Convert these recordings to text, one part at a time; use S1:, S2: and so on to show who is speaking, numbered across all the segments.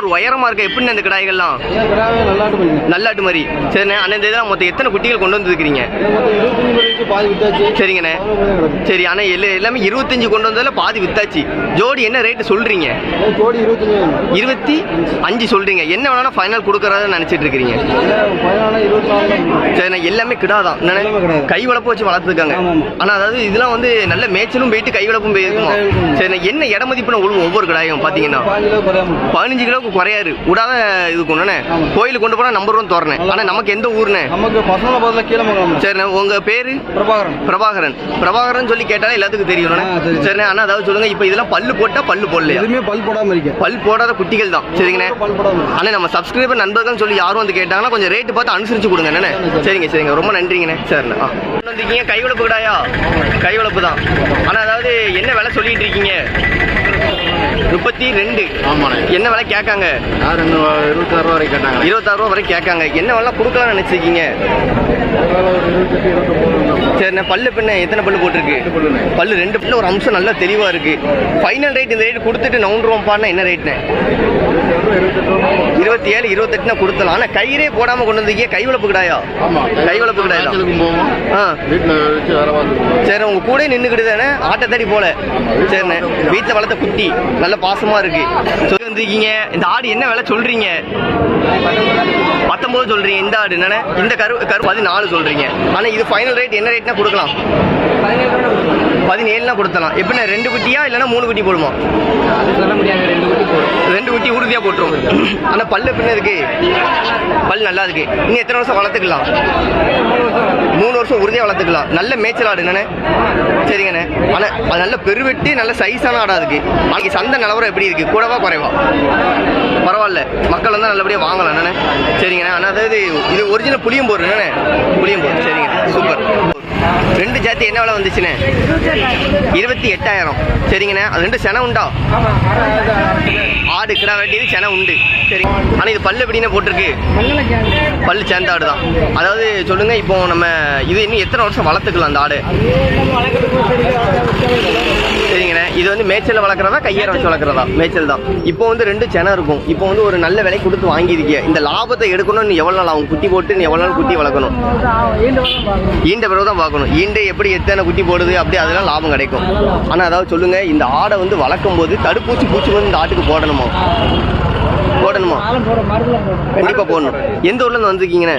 S1: ஒரு உயரமா இருக்க எப்படி இந்த கிடாய்கள்லாம்?
S2: நல்லாட்டு
S1: மாதிரி சரிண்ணே அண்ணா இந்த இதெல்லாம் மொத்தம் எத்தனை குட்டிகள் கொண்டு
S2: வித்தாச்சு.
S1: சரிங்கண்ணே. சரி அண்ணா எல்லா எல்லாமே இருபத்தஞ்சு கொண்டு வந்ததில் பாதி வித்தாச்சு. ஜோடி என்ன ரேட்டு சொல்றீங்க? இருபத்தி அஞ்சு சொல்றீங்க. என்ன வேணா ஃபைனல் கொடுக்கறத நினைச்சிட்டு
S2: நாலு
S1: சரிண்ணா எல்லாமே
S2: கிடா.
S1: கை வளர்ப்பு வச்சு வளர்த்துருக்காங்க. ஆனா அதாவது இதெல்லாம் வந்து நல்ல மேய்ச்சலும் போயிட்டு கை வளர்ப்பும் போயிருக்குமா. சரிண்ணா என்ன இட மதிப்புன்னு உழுவும் ஒவ்வொரு கடாயும் பாத்தீங்கன்னா
S2: பாஞ்சு கிலோ
S1: கிலோவுக்கு குறையாரு விடாத இது கொண்டுண்ணே
S2: ஆமா.
S1: கோயிலுக்கு கொண்டு போனா நம்பர் ஒன் தோறனே ஆனா நமக்கு எந்த ஊர்னே?
S2: நமக்கு பசங்களை பதில் கீழே மங்கலம்.
S1: சரிண்ணே உங்க பேரு?
S2: பிரபாகரன்.
S1: பிரபாகரன். பிரபாகரன் சொல்லி கேட்டாலே எல்லாத்துக்கும்
S2: சரி.
S1: சரிண்ணே அண்ணா அதாவது சொல்லுங்க இப்போ இதெல்லாம் பல்லு போட்டா பல்லு போடலையா?
S2: எதுவுமே பல் போடாம இருக்க
S1: பல் போடாத குட்டிகள் தான். சரிங்கண்ணே.
S2: பல் போடாம இருக்கு.
S1: அண்ணே நம்ம சப்ஸ்கிரைபர் நண்பர்கள் சொல்லி யாரும் வந்து கேட்டாங்கன்னா கொஞ்சம் ரேட்டு பார்த்து அனுசரிச்சு கொடுங்க அண்ணே. சரிங்க சரிங்க. ரொம்ப நன்றிங்கண்ணே. சரிண்ணே ஆ. வந்திருக்கீங்க கை வளர்ப்பு கிடாயா கை வளர்ப்பு தான். ஆனால் அதாவது என்ன விலை சொல்லிட்டு இருக்கீங்க? முப்பத்தி ரெண்டு.
S3: ஆமாண்ணே.
S1: என்ன விலை கேட்காங்க?
S3: இருபத்தாறு ரூபா வரைக்கும் கேட்டாங்க
S1: இருபத்தாறு ரூபா வரை கேட்காங்க. என்ன விலை கொடுக்கலாம்னு நினைச்சிருக்கீங்க? சரிண்ணே பல்லு பின்ன எத்தனை பல்லு போட்டிருக்கு? பல்லு ரெண்டு பல்லு ஒரு அம்சம் நல்லா தெளிவா இருக்கு. ஃபைனல் ரேட் இந்த ரேட் கொடுத்துட்டு நவுண்டுருவோம்ப்பான்னா என்ன ரேட்னே இருபத்தி ஏழு இருபத்தெட்டுனா கொடுத்தலாம் ஆனா கயிறே போடாம கொண்டு வந்தீங்க கை வளர்ப்பு கிடாயா
S3: ஆமா
S1: கை வளர்ப்பு கிடாயா சரி உங்க கூட நின்றுக்கிட்டு தானே? ஆட்டை தடி போல. சரிண்ணே. வீட்டில் வளர்த்த குட்டி நல்ல பாசமா இருக்கு. சொல்லி வந்திருக்கீங்க. இந்த ஆடு என்ன விலை சொல்றீங்க? பத்தொன்பது சொல்றீங்க. இந்த ஆடு என்னண்ணே? இந்த கரு கரு பதினாலு சொல்றீங்க. ஆனா இது ஃபைனல் ரேட் என்ன ரேட்னா கொடுக்கலாம். பதினேழுனா கொடுத்தலாம். எப்படின்னா ரெண்டு குட்டியா இல்லைன்னா மூணு குட்டி போடுமா?
S2: சொல்ல முடியாது ரெண்டு குட்டி போடும்
S1: ரெண்டு குட்டி உறுதியா போட்டுரும். ஆனா பல்லு பின்ன இருக்கு பல் நல்லா இருக்கு. இன்னும் எத்தனை வருஷம் வளர்த்துக்கலாம்? மூணு வருஷம் உறுதியா வளர்த்துக்கலாம். நல்ல மேய்ச்சல் ஆடு என்னண்ணே? சரிங்கண்ணே. ஆனா அது நல்ல பெருவெட்டி நல்ல சைஸான ஆடா இருக்கு நாளைக்கு சந்தை நிலவரம் எப்படி இருக்கு? கூடவா குறைவா? பரவாயில்ல. மக்கள் வந்து நல்லபடியா வாங்கலாம் என்னண்ணே? சரிங்கண்ணே. ஆனா அதாவது இது ஒரிஜினல் புளியம்போர் என்னண்ணே? புளியம்போர். சரிங்க சூப்பர். ரெண்டு ஜாத்தி என்ன விலை வந்துச்சுண்ணே இருபத்தி எட்டாயிரம். சரிங்கண்ணே. அது ரெண்டு செனை உண்டா? ஆடு கிடா வெட்டியது செனை உண்டு. சரி. ஆனால் இது பல்லு எப்படின்னு போட்டிருக்கு? பல்லு சேர்ந்த ஆடு தான். அதாவது சொல்லுங்க இப்போ நம்ம இது இன்னும் எத்தனை வருஷம் வளர்த்துக்கலாம் அந்த ஆடு? சரிங்கண்ணே. இது வந்து மேய்ச்சல் வளர்க்குறதா கையேற வச்சு வளர்க்குறதா? மேய்ச்சல் தான் இப்போ வந்து ரெண்டு செனை இருக்கும். இப்போ வந்து ஒரு நல்ல விலை கொடுத்து வாங்கியிருக்கீங்க இந்த லாபத்தை எடுக்கணும்னு எவ்வளோ நாள் ஆகும்? குட்டி போட்டு நீ எவ்வளோ நாள் குட்டி வளர்க்கணும்? ஈண்ட பிறகு தான் பார்க்கணும் ஈண்டு எப்படி எத்தனை குட்டி போடுது? அப்படி அதெல்லாம் லாபம் கிடைக்கும். ஆனால் அதாவது சொல்லுங்கள் இந்த ஆடை வந்து வளர்க்கும் போது தடுப்பூசி பூச்சி வந்து இந்த ஆட்டுக்கு போடணுமா? போடணுமா? கண்டிப்பா போடணும். எந்த ஊர்ல இருந்து வந்திருக்கீங்கண்ணே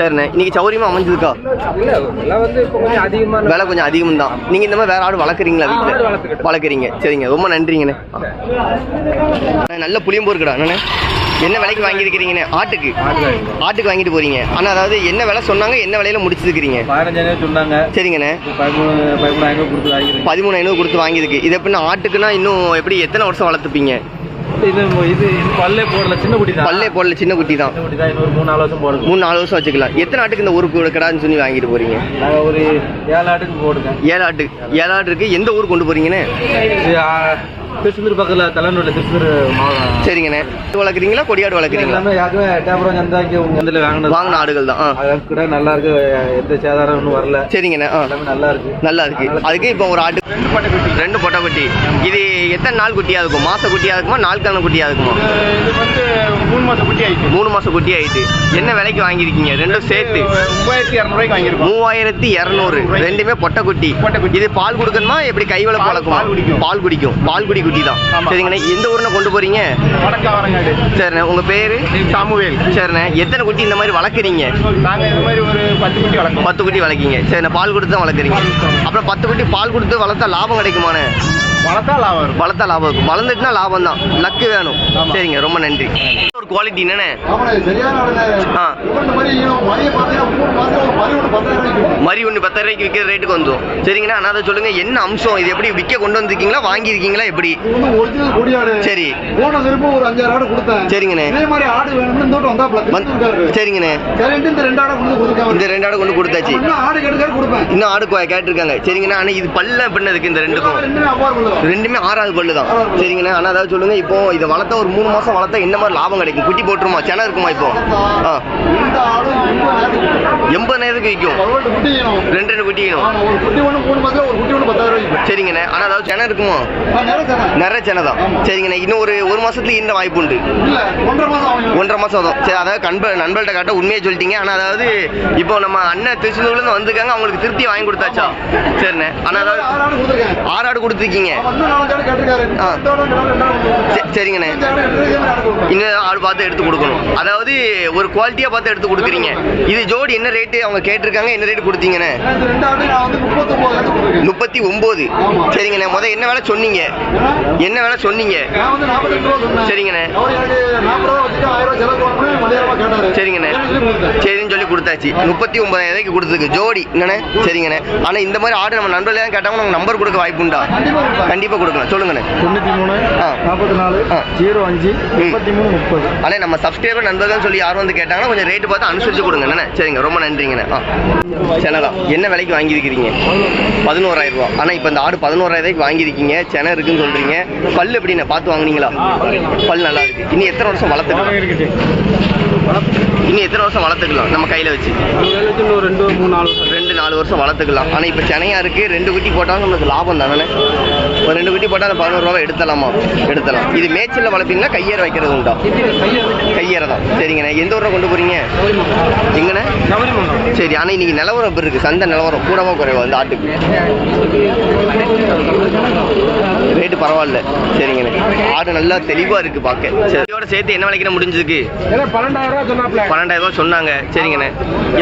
S1: சரிண்ணே. இன்னைக்கு சௌரியமா அமைஞ்சதுக்கா?
S2: இல்ல எல்லாம் வந்து இப்போ கொஞ்சம் அதிகமான
S1: விலை கொஞ்சம் அதிகம் தான் நீங்க இந்த மாதிரி வேற ஆடு வளர்க்குறீங்களா வீட்டுல. வளர்க்குறீங்க. சரிங்க. ரொம்ப நன்றிங்கண்ணே. அண்ணே, நல்ல புளியம்பூர் இருக்கடா அண்ணே என்ன விலைக்கு வாங்கியிருக்கிறீங்கண்ணே ஆட்டுக்கு? ஆட்டுக்கு வாங்கிட்டு போறீங்க. ஆனா அதாவது என்ன விலை சொன்னாங்க என்ன விலையில முடிச்சிருக்கிறீங்க?
S2: பதினஞ்சாயிரம் சொன்னாங்க.
S1: சரிங்கண்ணே.
S2: பதிமூணு பதிமூணு ஐநூறு கொடுத்து வாங்கிருக்கேன்
S1: பதிமூணு ஐநூறு கொடுத்து வாங்கியிருக்கு. இது எப்படின்னா ஆட்டுக்குன்னா இன்னும் எப்படி எத்தனை வருஷம் வளர்த்துப்பீங்க?
S2: இது இது பல்லே போடல சின்ன குட்டி தான்.
S1: பல்லே போடல சின்ன குட்டி தான்.
S2: குட்டி தான் இன்னொரு மூணு நாலு வருஷம் போடுங்க.
S1: மூணு நாலு வருஷம் வச்சுக்கலாம். எத்தனை ஆட்டுக்கு இந்த ஊருக்கு கிடான்னு சொல்லி வாங்கிட்டு போறீங்க?
S2: நாங்கள் ஒரு ஏழு ஆட்டுக்கு போடுங்க.
S1: ஏழு ஆட்டு ஏழு ஆட்டு இருக்கு. எந்த ஊருக்கு கொண்டு
S2: ஆ, திருச்செந்தூர் பக்கத்தில் தலைநூரில் திருச்செந்தூர் மாவட்டம்.
S1: சரிங்கண்ணே. இது வளர்க்குறீங்களா? கொடியாடு வளர்க்குறீங்களா?
S2: எல்லாமே யாருக்குமே எட்டாபுரம் சந்தாக்கி உங்க இதில் வாங்கினது
S1: வாங்கின ஆடுகள் தான். ஆ.
S2: அது கூட நல்லா இருக்கு. எந்த சேதாரம் ஒன்றும் வரல.
S1: சரிங்கண்ணே.
S2: எல்லாமே நல்லா இருக்கு.
S1: நல்லா இருக்கு. அதுக்கு இப்போ ஒரு ஆட்டு ரெண்டு பொட்டை குட்டி. இது எத்தனை நாள் குட்டியா இருக்கும்? மாச குட்டியா இருக்குமா? நாள் கணக்கு குட்டியா இருக்குமா?
S2: இது வந்து மூணு மாதம் குட்டி ஆயிடுச்சு
S1: மூணு மாசம் குட்டி ஆயிட்டு. என்ன விலைக்கு வாங்கியிருக்கீங்க? ரெண்டும் சேர்த்து.
S2: மூவாயிரத்தி இரநூறுவாய்க்கு வாங்கியிருக்கோம்.
S1: மூவாயிரத்தி இரநூறு. ரெண்டுமே பொட்டை குட்டி.
S2: பொட்டை குட்டி.
S1: இது பால் கொடுக்கணுமா? எப்படி கை வளர்ப்பு
S2: பால்
S1: வளர்க்குமா?
S2: பால் குடிக்கும்.
S1: பால் குடிக்கும். குட்டி தான். சரிங்கண்ணே எந்த ஊர்ல கொண்டு போறீங்க?
S2: வடக்கா வரங்காடு
S1: சரிண்ணே உங்க பேரு?
S2: சாமுவேல்.
S1: சரிண்ணே எத்தனை குட்டி இந்த மாதிரி வளர்க்குறீங்க?
S2: நாங்கள் இந்த மாதிரி ஒரு பத்து குட்டி வளர்க்கோம்
S1: பத்து குட்டி வளர்க்கீங்க. சரிண்ணே பால் கொடுத்து தான் வளர்க்குறீங்க. அப்புறம் பத்து குட்டி பால் கொடுத்து வளர்த்தா லாபம் கிடைக்குமாண்ணே?
S2: வளர்த்தா லாபம் வரும்
S1: வளர்த்தா லாபம் இருக்கும். வளர்ந்துட்டுனா லாபம் தான் லக்கு வேணும். சரிங்க ரொம்ப நன்றி. ஒரு குவாலிட்டி என்னண்ணே
S4: சரியான
S1: ஆ.
S4: மழை ஒன்று பத்தாயிரம்
S1: ரூபாய்க்கு விற்கிற ரேட்டுக்கு வந்துடும் சரிங்கண்ணா ஆனால் அதை சொல்லுங்க. என்ன அம்சம்? இது எப்படி விற்க கொண்டு வந்திருக்கீங்களா வாங்கியிருக்கீங்களா எப்படி? சரி.
S4: போன திரும்ப ஒரு அஞ்சாறு ஆடு கொடுத்தேன்.
S1: சரிங்கண்ணே.
S4: இதே மாதிரி ஆடு வேணும்னு இந்த வந்தா
S1: சரிங்கண்ணே.
S4: இந்த ரெண்டு ஆடை கொண்டு கொடுத்தாங்க
S1: இந்த ரெண்டு ஆடு கொண்டு கொடுத்தாச்சு.
S4: இன்னும் ஆடு கெடுக்காரு கொடுப்பேன்.
S1: இன்னும் ஆடு கேட்டிருக்காங்க. சரிங்கண்ணா ஆனால் இது பல்ல பின்னதுக்கு இந்த ரெண்டுக்கும்?
S4: ரெண்டுமே
S1: ஆறாவது பல்லு தான். சரிங்களா? ஆனால் அதாவது சொல்லுங்க இப்போ இதை வளர்த்தா ஒரு மூணு மாசம் வளர்த்தா என்ன மாதிரி லாபம் கிடைக்கும்? குட்டி போட்டுருமா? சென இருக்குமா இப்போ? ஆ
S4: எண்பது நேரத்துக்கு
S1: விற்கும். ரெண்டு ரெண்டு குட்டி
S4: ஒரு மூணு ஒரு பத்தாயிரம்
S1: சரிங்கண்ணே. ஆனால் அதாவது சென இருக்குமா? நிறைய சென. தான். சரிங்கண்ணே. இன்னும் ஒரு ஒரு மாசத்துல இந்த வாய்ப்பு உண்டு.
S4: ஒன்றரை மாசம் ஆகும்
S1: ஒன்றரை மாசம் தான் சரி அதாவது கண்ப நண்பர்கள்ட்ட காட்ட உண்மையை சொல்லிட்டீங்க. ஆனால் அதாவது இப்போ நம்ம அண்ணன் திருச்செந்தூர்லேருந்து வந்திருக்காங்க. அவங்களுக்கு திருப்தி வாங்கி கொடுத்தாச்சா? சரிண்ணே. ஆனால் அதாவது
S4: ஆறு ஆடு
S1: கொடுத்துருக்கீங்க. ஆ. சரிங்கண்ணே. இன்னும் ஆடு பார்த்து எடுத்து கொடுக்கணும். அதாவது ஒரு குவாலிட்டியா பார்த்து எடுத்து கொடுக்குறீங்க. இது ஜோடி என்ன ரேட்டு அவங்க கேட்டிருக்காங்க என்ன ரேட்டு கொடுத்தீங்கண்ணே. முப்பத்தி ஒன்பது
S4: ஆமா.
S1: சரிங்கண்ணே முத என்ன வேலை சொன்னீங்க என்ன வேலை சொன்னீங்க. சரிங்கண்ணே. சரிங்கண்ணே
S4: சரின்னு சொல்லி
S1: கொடுத்தாச்சு முப்பத்தி ஒன்பதாயிரம் ரூபாய்க்கு கொடுத்துருக்கு ஜோடி என்னண்ணே சரிங்கண்ணே ஆனா இந்த மாதிரி ஆடு நம்ம நண்பர்கள் தான் கேட்டாங்க நம்ம நம்பர் கொடுக்க வாய்ப்பு உண்டா
S4: கண்டிப்பா கொடுப்பேன்.
S1: கண்டிப்பா கொடுக்கலாம் சொல்லுங்கண்ணே
S2: தொண்ணூற்றி மூணு. நாற்பத்தி நாலு. ஜீரோ அஞ்சு முப்பத்தி மூணு முப்பது
S1: அண்ணே நம்ம சப்ஸ்கிரைபர் நண்பர்கள் சொல்லி யாரும் வந்து கேட்டாங்கன்னா கொஞ்சம் ரேட்டு பார்த்து அனுசரிச்சு கொடுங்க சரிங்க ரொம்ப நன்றிங்கண்ணே ஆ. செனலா என்ன விலைக்கு வாங்கியிருக்கிறீங்க? பதினோராயிரம் ரூபா ஆனால் இப்போ இந்த ஆடு பதினோராயிரம் வாங்கியிருக்கீங்க. சென இருக்குன்னு சொல்றீங்க. பல் எப்படிண்ணே? பார்த்து வாங்குனீங்களா? பல் நல்லா இருக்கு. இனி எத்தனை வருஷம் வளர்த்துக்கலாம்?
S2: இருக்குது
S1: இனி எத்தனை வருஷம் வளர்த்துக்கலாம் நம்ம கையில் வச்சு?
S2: இன்னும் ரெண்டு மூணு நாலு
S1: ரெண்டு நாலு வருஷம் வளர்த்துக்கலாம். ஆனால் இப்போ சென்னையாக இருக்குது ரெண்டு குட்டி போட்டாலும் நமக்கு லாபம் தானே ஒரு ரெண்டு குட்டி போட்டால் அந்த பதினோரு ரூபா எடுத்தலாமா எடுத்தலாம் இது மேய்ச்சலில் வளர்ப்பீங்களா கையேற வைக்கிறது உண்டா? கையேற தான். சரிங்கண்ணே. எந்த ஊரில் கொண்டு போகிறீங்க எங்கண்ணே? சரி ஆனால் இன்னைக்கு நிலவரம் இப்போ இருக்கு? சந்தை நிலவரம் கூடவா குறைவா? அந்த ஆட்டுக்கு? ரேட்டு பரவாயில்ல. சரிங்கண்ணே. ஆடு நல்லா தெளிவா இருக்கு பார்க்க. சரி. இதோட சேர்த்து என்ன விலைக்கு முடிஞ்சிருக்கு?
S2: பன்னெண்டாயிரம் ரூபா
S1: சொன்னாங்க. சரிங்கண்ணே.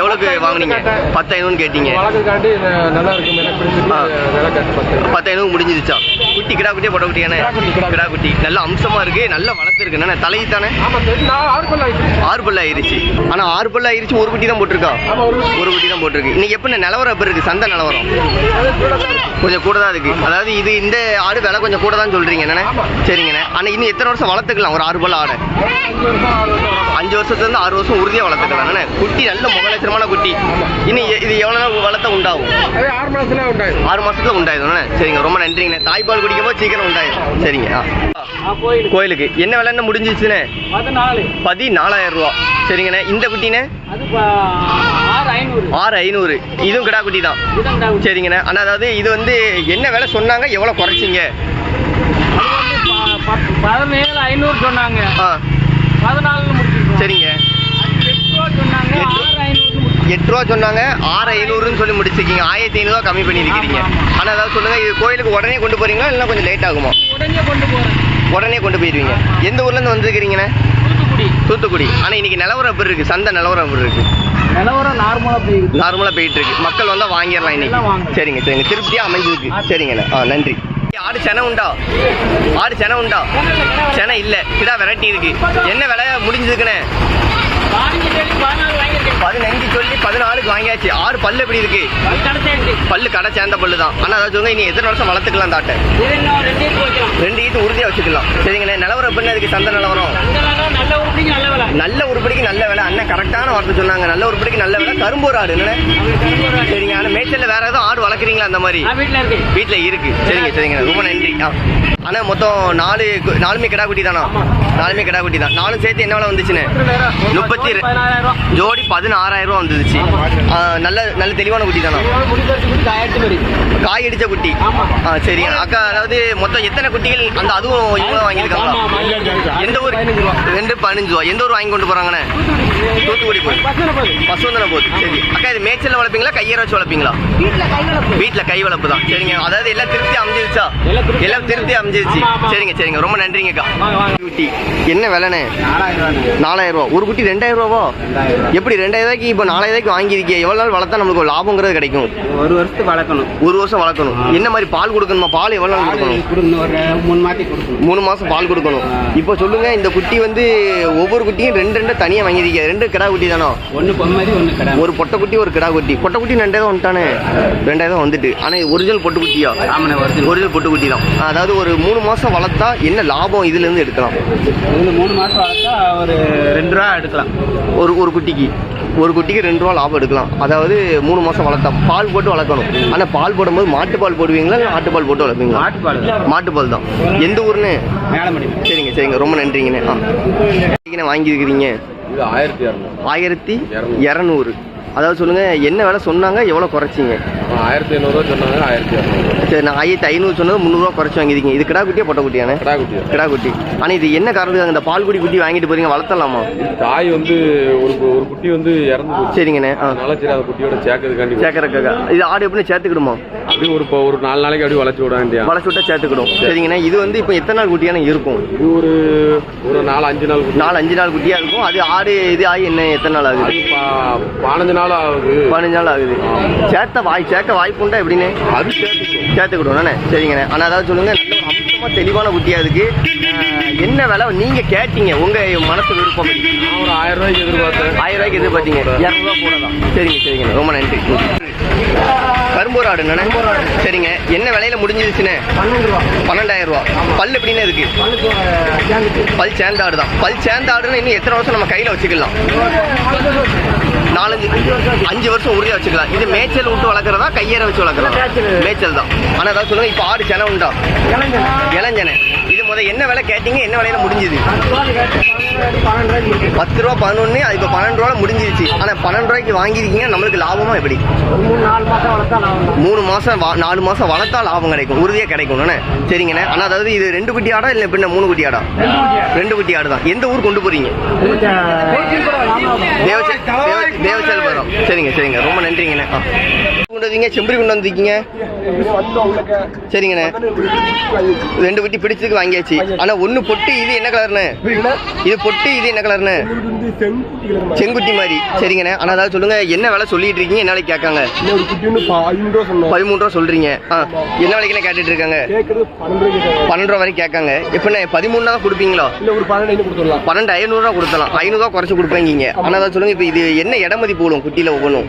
S1: எவ்வளோக்கு வாங்குனீங்க? பத்து ஐநூறுன்னு கேட்டீங்க.
S2: வழக்கு காட்டி நல்லா இருக்கு எனக்கு பிடிச்சிட்டு
S1: ஆ.
S2: விலை கட்டு பத்து
S1: பத்து ஐநூறு முடிஞ்சிருச்சா? குட்டி கிடா குட்டியே போட்ட குட்டியானே?
S2: கிடா குட்டி, கிடா
S1: கிடா குட்டி. நல்ல அம்சமா இருக்கு நல்ல வளர்த்துருக்கு என்ன தலை தானே?
S2: ஆறு பல்ல
S1: ஆயிருச்சு ஆனா ஆறு பல்லு ஆயிருச்சு ஒரு குட்டி தான் போட்டிருக்கா?
S2: ஒரு
S1: குட்டி. தான் போட்டிருக்கு. இன்னைக்கு எப்படி நிலவரம் எப்படி இருக்கு? சந்தை நிலவரம்? கொஞ்சம் கூட தான் இருக்கு. அதாவது இது இந்த ஆடு விலை கொஞ்சம் கூட தான் சொல்றீங்க என்னண்ணே? சரிங்கண்ணே. ஆனா இன்னும் எத்தனை வருஷம் வளர்த்துக்கலாம் ஒரு ஆறு பல்லு ஆடை? அஞ்சு வருஷத்துல இருந்து ஆறு வருஷம் உறுதியா வளர்த்துக்கலாம் என்னண்ணே குட்டி நல்ல முகலட்சணமான குட்டி. இனி இது எவ்வளவு நாள் வளர்த்தா உண்டாகும்?
S2: ஆறு மாசத்துல உண்டாயிடும்
S1: ஆறு. சரிங்க ரொம்ப நன்றிங்கண்ணே. தாய்ப்பால் குடிக்கும் போது சீக்கிரம் உண்டாயிடும் சரிங்க. கோயிலுக்கு. என்ன விலைன்னு முடிஞ்சிச்சுண்ணே
S2: பதினாலு.
S1: பதினாலாயிரம் ரூபா. சரிங்கண்ணே. இந்த குட்டினே
S2: ஆறு ஐநூறு.
S1: இதுவும் கிடா குட்டி தான். சரிங்கண்ணே. ஆனால் அதாவது இது வந்து என்ன விலை சொன்னாங்க? எவ்வளோ குறைச்சிங்க?
S2: பதினேழு ஐநூறு சொன்னாங்க. முடிச்சிருக்கோம்.
S1: சரிங்க.
S2: சொன்னாங்க.
S1: எட்டு- ரூபா சொன்னாங்க ஆறு ஐநூறுன்னு சொல்லி முடிச்சிருக்கீங்க. ஆயிரத்தி ஐநூறுவா கம்மி பண்ணியிருக்கிறீங்க. ஆனால் அதாவது சொல்லுங்க இது கோயிலுக்கு உடனே கொண்டு போறீங்களா இல்லை கொஞ்சம் லேட் ஆகுமா?
S2: உடனே கொண்டு போறேன்.
S1: உடனே கொண்டு போயிருவீங்க. எந்த ஊர்லேருந்து வந்திருக்கிறீங்கண்ணே?
S2: தூத்துக்குடி.
S1: தூத்துக்குடி. ஆனால் இன்னைக்கு நிலவரம் எப்படி இருக்கு? சந்தை நிலவரம் எப்படி இருக்கு?
S2: நிலவரம் நார்மலா போயிருக்கு
S1: நார்மலாக போயிட்டு இருக்கு. மக்கள் வந்தால் வாங்கிடலாம் இன்னைக்கு. சரிங்க சரிங்க. திருப்தியாக அமைஞ்சிருக்கு. சரிங்கண்ணே. ஆ நன்றி. ஆடு செனை உண்டா? ஆடு செனை உண்டா? செனை இல்ல. கிடா வெரைட்டி இருக்கு. என்ன விலை முடிஞ்சதுக்குண்ணே பதினஞ்சு சொல்லி பதினாலுக்கு வாங்கியாச்சு. ஆறு பல்லு எப்படி இருக்கு? பல்லு கடை சேர்ந்த பல்லு தான். ஆனா அதாவது சொல்லுங்க இனி எத்தனை வருஷம் வளர்த்துக்கலாம் தாட்டை ரெண்டு ஈட்டு உறுதியா வச்சுக்கலாம். சரிங்கண்ணே நிலவரம் எப்படி அதுக்கு சந்தை நிலவரம். நல்ல உருப்படிக்கு நல்ல வேலை. அண்ணன் கரெக்டான வார்த்தை சொன்னாங்க. நல்ல உருப்படிக்கு நல்ல வெலை. கரும்பு ஒரு ஆடு என்ன சரிங்க ஆனா மேய்ச்சல்ல வேற எதுவும் ஆடு வளர்க்குறீங்களா அந்த மாதிரி? வீட்டுல இருக்கு. சரிங்க சரிங்க. ரொம்ப நன்றி. ஆனா மொத்தம் நாலு நாலுமே கிடா குட்டி தானா? நாலுமே கிடா குட்டி தான். நாலும் சேர்த்து என்ன வேலை வந்துச்சுன்னு முப்பத்தி ரெ- ஜோடி பதினாறாயிரம் ரூபா வந்துருச்சு. ஆ, நல்ல நல்ல தெளிவான குட்டி தானா? காய் அடிச்ச குட்டி. ஆ சரிங்க அக்கா அதாவது மொத்தம் எத்தனை குட்டிகள் அந்த அதுவும் இவ்வளோ வாங்கியிருக்காங்களா? எந்த ஊர்? ரெண்டு பதினஞ்சு ரூபா. எந்த ஊர் வாங்கி கொண்டு போறாங்கண்ணே? தூத்துக்குடி. போய் பசுவந்தனை போகுது. சரி. அக்கா இது மேய்ச்சல்ல வளர்ப்பீங்களா கையற வச்சு வளர்ப்பீங்களா? வீட்ல கை வளர்ப்பு. தான். சரிங்க. அதாவது எல்லாம் திருப்தி அமைஞ்சிருச்சா?
S2: எல்லாம் திருப்தி
S1: அமைஞ்சிருச்சு. சரிங்க சரிங்க. ரொம்ப நன்றிங்கக்கா. குட்டி. என்ன விலைண்ணே? நாலாயிரம் ரூபா. ஒரு குட்டி ரெண்டாயிரம் ரூபாவா எப்படி ரெண்டாயிரம் ரூபாய்க்கு இப்போ நாலாயிரம் ரூபாய்க்கு வாங்கியிருக்கீங்க எவ்வளவு நாள் வளர்த்தா நமக்கு ஒரு லாபங்கிறது கிடைக்கும்.
S2: ஒரு வருஷத்துக்கு வளர்க்கணும்.
S1: ஒரு வருஷம் வளர்க்கணும். என்ன மாதிரி பால் கொடுக்கணுமா? பால் எவ்வளவு நாள் கொடுக்கணும்?
S2: மூணு
S1: மூணு மாசம் பால் கொடுக்கணும். இப்போ சொல்லுங்க இந்த குட்டி வந்து ஒவ்வொரு குட்டியும் ரெண்டு ரெண்டு தனியா வாங்கியிருக்கீங்க ரெண்டு கிடா குட்டி தானோ?
S2: ஒன்று பொம்மரி ஒன்று கடை.
S1: ஒரு பொட்டை குட்டி ஒரு கிடா குட்டி. பொட்டை குட்டி ரெண்டாயிரம் வந்துட்டானே? ரெண்டாயிரம் வந்துட்டு. ஆனா ஒரிஜினல் பொட்டு குட்டியா?
S2: ஆமாண்ணே ஒரிஜினல்
S1: பொட்டு குட்டி தான். அதாவது ஒரு மூணு மாசம் வளர்த்தா என்ன லாபம் இதுல இருந்து எடுக்கலாம்?
S2: மூணு மாதம் வளர்த்தா ஒரு ரெண்டு ரூபா எடுக்கலாம்.
S1: ஒரு ஒரு குட்டிக்கு. ஒரு குட்டிக்கு ரெண்டு ரூபா லாபம் எடுக்கலாம். அதாவது மூணு மாதம் வளர்த்தா பால் போட்டு வளர்க்கணும். ஆனால் பால் போடும்போது மாட்டுப்பால் போடுவீங்களா இல்லை ஆட்டுப்பால் போட்டு வளர்ப்பீங்களா?
S2: மாட்டுப்பாடு
S1: மாட்டுப்பால் தான். எந்த ஊர்னு சரிங்க சரிங்க. ரொம்ப நன்றிங்கண்ணே. ஆ. வாங்கியிருக்கிறீங்க?
S3: இது ஆயிரத்தி இரநூறு.
S1: ஆயிரத்தி
S3: இரநூறு.
S1: அதாவது சொல்லுங்கள் என்ன விலை சொன்னாங்க எவ்வளோ குறைச்சிங்க?
S3: ஆயிரத்தி ஐநூறுரூவா சொன்னாங்க ஆயிரத்தி
S1: சரி நான் ஆயிரத்தி ஐநூறு சொன்னது முந்நூறுரூவா குறைச்சி வாங்கியிருக்கீங்க. இது கிடா குட்டியா பொட்டை குட்டியாண்ணே?
S3: கடா குட்டி
S1: கிடா குட்டி. ஆனால் இது என்ன காரணத்துக்கு இந்த பால் குடி குட்டி வாங்கிட்டு போறீங்க? வளர்த்தலாமா?
S3: தாய் வந்து ஒரு ஒரு குட்டி வந்து இறந்து போச்சு.
S1: சரிங்கண்ணே
S3: அதனால சரி அந்த குட்டியோட சேர்க்கறதுக்காண்டி
S1: சேர்க்கறக்காக இது ஆடு எப்படி சேர்த்துக்கிடுமா?
S3: அப்படியே ஒரு ஒரு நாலு நாளைக்கு அப்படியே வளர்ச்சி விட வேண்டியா
S1: வளர்ச்சி விட்டா சேர்த்துக்கிடும். சரிங்கண்ணே இது வந்து இப்போ எத்தனை நாள் குட்டியான இருக்கும்?
S3: இது ஒரு ஒரு நாலு அஞ்சு நாள்
S1: நாலு அஞ்சு நாள் குட்டியா இருக்கும். அது ஆடு இது ஆகி என்ன எத்தனை நாள் ஆகுது?
S3: அது பா- பதினஞ்சு நாள் ஆகுது.
S1: பதினஞ்சு நாள் ஆகுது. சேர்த்த வாய் சேர்க்க வாய்ப்பு உண்டா எப்படின்னு?
S3: அது சேர்த்துக்கணும்
S1: சேர்த்துக்கிடுவோண்ணே சரிங்கண்ணே. ஆனால் அதாவது சொல்லுங்க நல்ல ஒரு அம்சமாக தெளிவான குட்டியா இருக்கு ஆஹ், என்ன விலை? நீங்க கேட்டீங்க உங்க மனசு விருப்பம்
S3: நான் ஒரு ஆயிரம் ரூபாய்க்கு எதிர்பார்த்தேன்.
S1: ஆயிரம் ரூபாய்க்கு எதிர்பார்த்தீங்க. இரநூறுவா கூட தான் சரிங்க சரிங்க ரொம்ப நன்றி. கரும்பூர் ஆடு என்னண்ணே சரிங்க. என்ன விலையில முடிஞ்சிருச்சுண்ணே பன்னெண்டாயிரம் ரூபா. பல் எப்படின்னு இருக்கு? பல் சேர்ந்த ஆடு தான் பல் சேர்ந்த ஆடுன்னு இன்னும் எத்தனை வருஷம் நம்ம கையில வச்சுக்கலாம்? நாலஞ்சு அஞ்சு வருஷம் உறுதியா வச்சுக்கலாம். இது மேய்ச்சல் விட்டு வளர்க்குறதா கையேற வச்சு வளர்க்குறதா? மேய்ச்சல். தான். ஆனா அதாவது சொல்லுங்க இப்போ ஆடு சென உண்டா? இளஞ்சனை அதை என்ன விலை கேட்டீங்க என்ன விலையில முடிஞ்சுது? பத்து ரூபா பதினொன்று அது இப்போ பன்னெண்டு ரூபா முடிஞ்சிருச்சு. ஆனா பன்னெண்டு ரூபாய்க்கு வாங்கியிருக்கீங்க நம்மளுக்கு லாபமா எப்படி? மூணு மாசம் வா- நாலு மாசம் வளர்த்தா லாபம் கிடைக்கும். உறுதியா கிடைக்கும்ண்ணே சரிங்கண்ணே. ஆனா அதாவது இது ரெண்டு குட்டி ஆடா இல்ல பின்ன மூணு குட்டி ஆடா? ரெண்டு குட்டி ஆடு. தான். எந்த ஊர் கொண்டு தேவ- தேவச்சல்புரம் சரிங்க சரிங்க. ரொம்ப நன்றிங்கண்ணே. ஆ. கொண்டு வந்தீங்க? செம்பரி கொண்டு வந்திருக்கீங்க? சரிங்கண்ணே. ரெண்டு குட்டி பிடிச்சதுக்கு வாங்கியாச்சு. ஆனா ஒண்ணு பொட்டு இது என்ன கலர்னு இது பொட்டு இது என்ன கலர்னு செங்குட்டி மாதிரி. சரிங்கண்ணே. ஆனா அதாவது சொல்லுங்க என்ன விலை சொல்லிட்டு இருக்கீங்க? என்ன விலை கேட்காங்க?
S4: ஐநூறு ரூபா சொன்னோம்
S1: பதிமூணு ரூபா சொல்றீங்க. ஆ என்ன விலைக்குன்னு கேட்டுட்டு இருக்காங்க
S4: பன்னெண்டு
S1: ரூபா வரைக்கும் கேட்காங்க. எப்படிண்ணே பதிமூணு தான் கொடுப்பீங்களா?
S4: இல்லை ஒரு பன்னெண்டு ஐநூறு கொடுத்துடலாம்.
S1: பன்னெண்டு ஐநூறுரூவா கொடுத்தலாம் ஐநூறுரூவா குறைச்சு கொடுப்பீங்க அதாவது சொல்லுங்க இப்போ இது என்ன இட மதிப்பு குட்டியில் ஒவ்வொன்றும்?